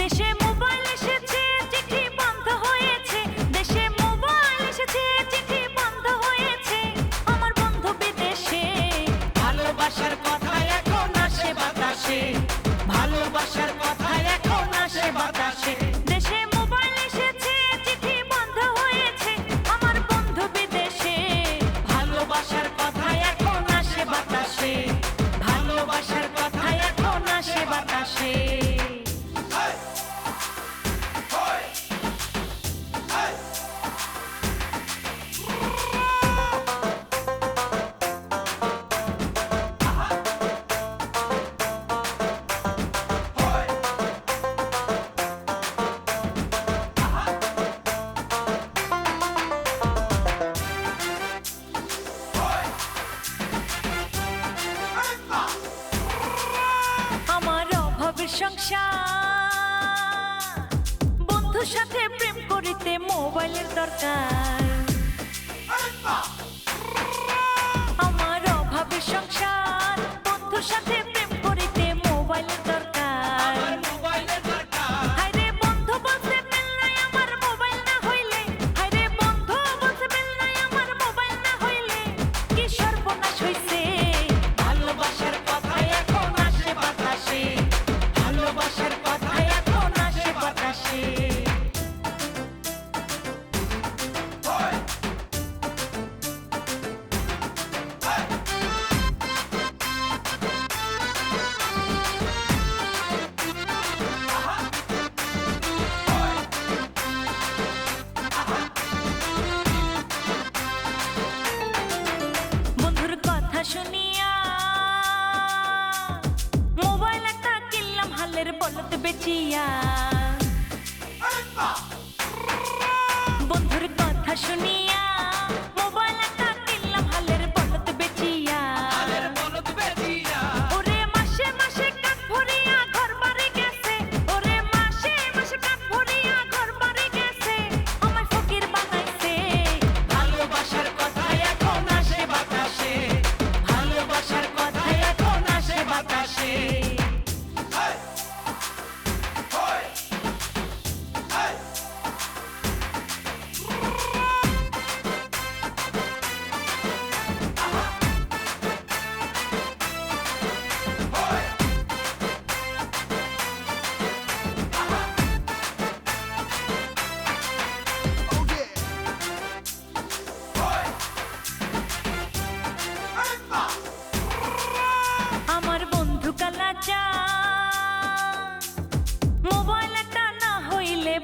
দেশে মোবাইল হয়েছে। দেশে মোবাইল হয়েছে। আমার বন্ধু বিদেশে। ভালোবাসার কথা এখন ভালোবাসার বন্ধুর সাথে প্রেম করিতে মোবাইলের দরকার। বলত বেচিয়া বন্ধুর কথা শুনিয়া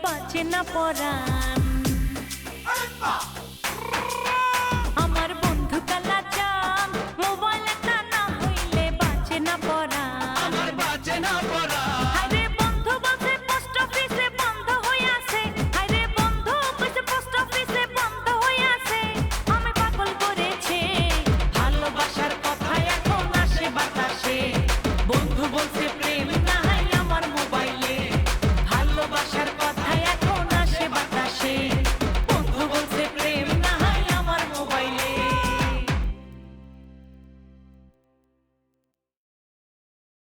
বাঁচে না পরাণ। আমার বন্ধু কালা চান মোবাইলে না হইলে বাঁচে না পরাণ।